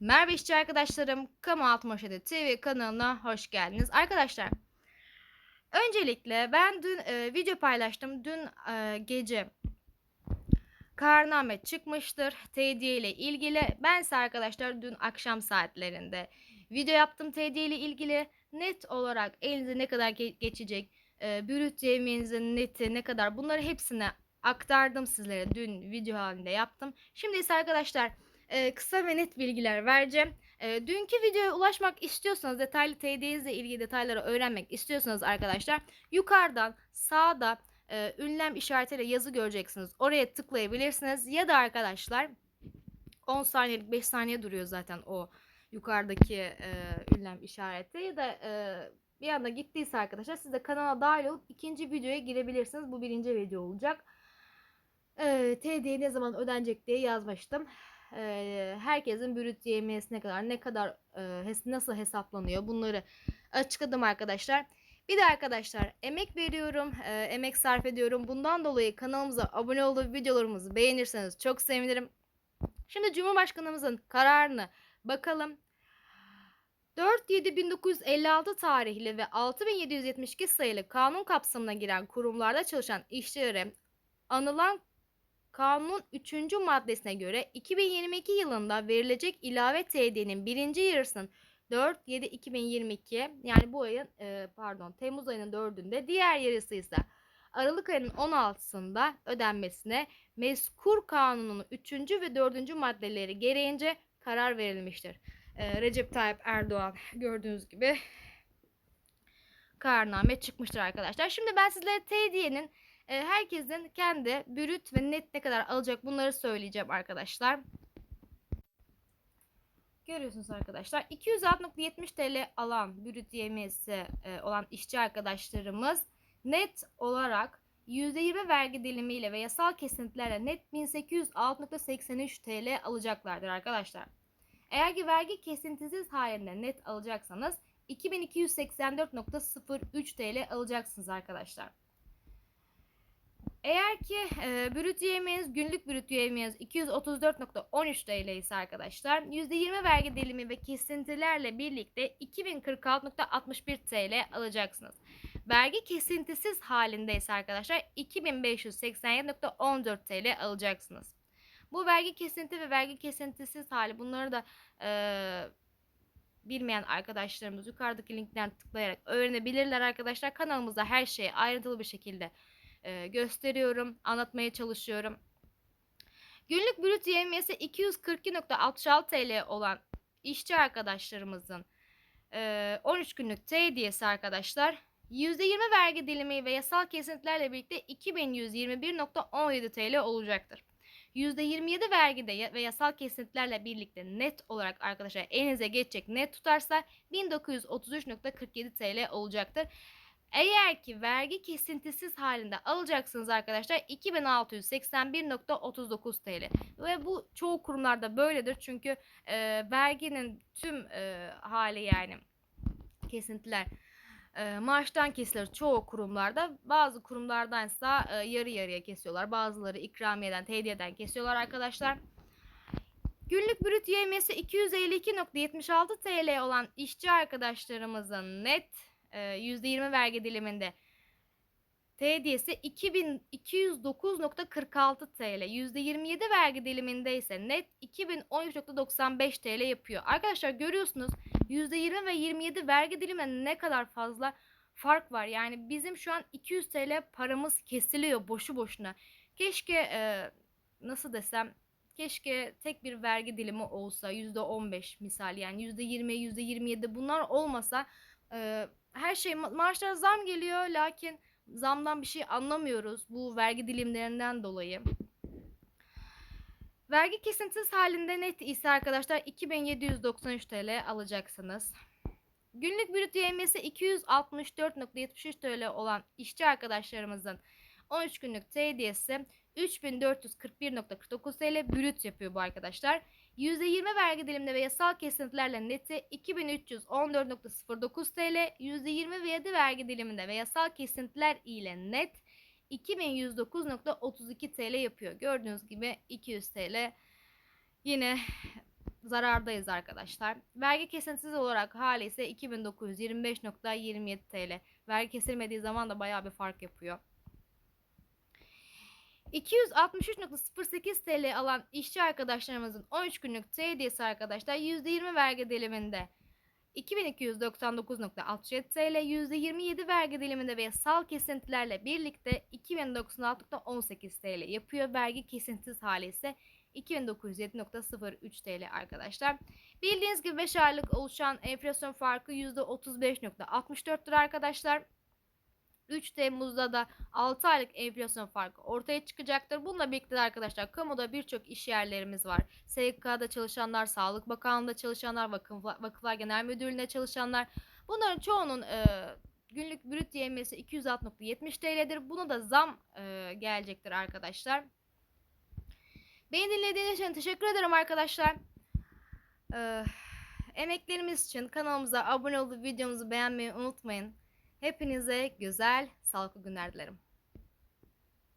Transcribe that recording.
Merhaba işçi arkadaşlarım, Kamu Altmışadı TV kanalına hoş geldiniz. Arkadaşlar, öncelikle ben dün e, video paylaştım. Dün e, gece kararname çıkmıştır TDye ile ilgili. Ben ise arkadaşlar dün akşam saatlerinde video yaptım TDye ile ilgili. Net olarak elinize ne kadar ge- geçecek, e, brüt yemeğinizin neti ne kadar bunları hepsini aktardım sizlere dün video halinde yaptım. Şimdi ise arkadaşlar e, kısa ve net bilgiler vereceğim. E, dünkü videoya ulaşmak istiyorsanız detaylı TD'niz ile ilgili detayları öğrenmek istiyorsanız arkadaşlar yukarıdan sağda e, ünlem işaretiyle yazı göreceksiniz. Oraya tıklayabilirsiniz ya da arkadaşlar 10 saniyelik 5 saniye duruyor zaten o yukarıdaki e, ünlem işareti ya da e, bir anda gittiyse arkadaşlar siz de kanala dahil olup ikinci videoya girebilirsiniz. Bu birinci video olacak. E, TD'ye ne zaman ödenecek diye yazmıştım. Herkesin brüt yemiyesi ne kadar, ne kadar nasıl hesaplanıyor bunları açıkladım arkadaşlar. Bir de arkadaşlar emek veriyorum, emek sarf ediyorum. Bundan dolayı kanalımıza abone olup videolarımızı beğenirseniz çok sevinirim. Şimdi Cumhurbaşkanımızın kararını bakalım. 4-7-1956 tarihli ve 6772 sayılı kanun kapsamına giren kurumlarda çalışan işçilere anılan kanunun 3. maddesine göre 2022 yılında verilecek ilave TD'nin birinci yarısının 4-7-2022 yani bu ayın e, pardon Temmuz ayının 4'ünde diğer yarısı ise Aralık ayının 16'sında ödenmesine mezkur kanunun 3. ve 4. maddeleri gereğince karar verilmiştir. Ee, Recep Tayyip Erdoğan gördüğünüz gibi kararname çıkmıştır arkadaşlar. Şimdi ben sizlere TD'nin e, herkesin kendi brüt ve net ne kadar alacak bunları söyleyeceğim arkadaşlar. Görüyorsunuz arkadaşlar 206.70 TL alan brüt yemesi e, olan işçi arkadaşlarımız net olarak %20 vergi dilimiyle ve yasal kesintilerle net 1806.83 TL alacaklardır arkadaşlar. Eğer ki vergi kesintisiz halinde net alacaksanız 2284.03 TL alacaksınız arkadaşlar. Eğer ki e, brüt yemeğiniz günlük brüt yemeğiniz 234.13 TL ise arkadaşlar %20 vergi dilimi ve kesintilerle birlikte 2046.61 TL alacaksınız. Vergi kesintisiz halinde ise arkadaşlar 2587.14 TL alacaksınız. Bu vergi kesinti ve vergi kesintisiz hali bunları da e, bilmeyen arkadaşlarımız yukarıdaki linkten tıklayarak öğrenebilirler arkadaşlar. Kanalımızda her şeyi ayrıntılı bir şekilde e, gösteriyorum, anlatmaya çalışıyorum. Günlük brüt yemiyesi 242.66 TL olan işçi arkadaşlarımızın e, 13 günlük TD'si arkadaşlar %20 vergi dilimi ve yasal kesintilerle birlikte 2121.17 TL olacaktır. %27 vergide ve yasal kesintilerle birlikte net olarak arkadaşlar elinize geçecek net tutarsa 1933.47 TL olacaktır. Eğer ki vergi kesintisiz halinde alacaksınız arkadaşlar 2681.39 TL. Ve bu çoğu kurumlarda böyledir çünkü e, verginin tüm e, hali yani kesintiler e, maaştan kesilir çoğu kurumlarda. Bazı kurumlardansa e, yarı yarıya kesiyorlar. Bazıları ikramiyeden, TD'den kesiyorlar arkadaşlar. Günlük brüt yemesi 252.76 TL olan işçi arkadaşlarımızın net %20 vergi diliminde TD'si 2209.46 TL. %27 vergi diliminde ise net 2013.95 TL yapıyor. Arkadaşlar görüyorsunuz %20 ve 27 vergi diliminde ne kadar fazla fark var. Yani bizim şu an 200 TL paramız kesiliyor boşu boşuna. Keşke e, nasıl desem keşke tek bir vergi dilimi olsa %15 misal yani %20 %27 bunlar olmasa e, her şey ma- maaşlara zam geliyor lakin zamdan bir şey anlamıyoruz bu vergi dilimlerinden dolayı. Vergi kesintisiz halinde net ise arkadaşlar 2793 TL alacaksınız. Günlük brüt yemiyesi 264.73 TL olan işçi arkadaşlarımızın 13 günlük TD'si 3441.49 TL brüt yapıyor bu arkadaşlar. %20 vergi diliminde ve yasal kesintilerle neti 2314.09 TL, %20 ve 7 vergi diliminde ve yasal kesintiler ile net 2109.32 TL yapıyor. Gördüğünüz gibi 200 TL yine zarardayız arkadaşlar. Vergi kesintisiz olarak hali ise 2925.27 TL. Vergi kesilmediği zaman da bayağı bir fark yapıyor. 263.08 TL alan işçi arkadaşlarımızın 13 günlük TD'si arkadaşlar %20 vergi diliminde 2299.67 TL, %27 vergi diliminde ve sal kesintilerle birlikte 2096.18 TL yapıyor. Vergi kesintisiz hali ise 2907.03 TL arkadaşlar. Bildiğiniz gibi 5 aylık oluşan enflasyon farkı %35.64'tür arkadaşlar. 3 Temmuz'da da 6 aylık enflasyon farkı ortaya çıkacaktır. Bununla birlikte de arkadaşlar kamuda birçok iş yerlerimiz var. SGK'da çalışanlar, Sağlık Bakanlığı'nda çalışanlar, Vakıflar, Vakıflar Genel Müdürlüğü'nde çalışanlar. Bunların çoğunun e, günlük brüt yemesi 206.70 TL'dir. Buna da zam e, gelecektir arkadaşlar. Beni dinlediğiniz için teşekkür ederim arkadaşlar. Ee, emeklerimiz için kanalımıza abone olup videomuzu beğenmeyi unutmayın. Hepinize güzel, sağlıklı günler dilerim.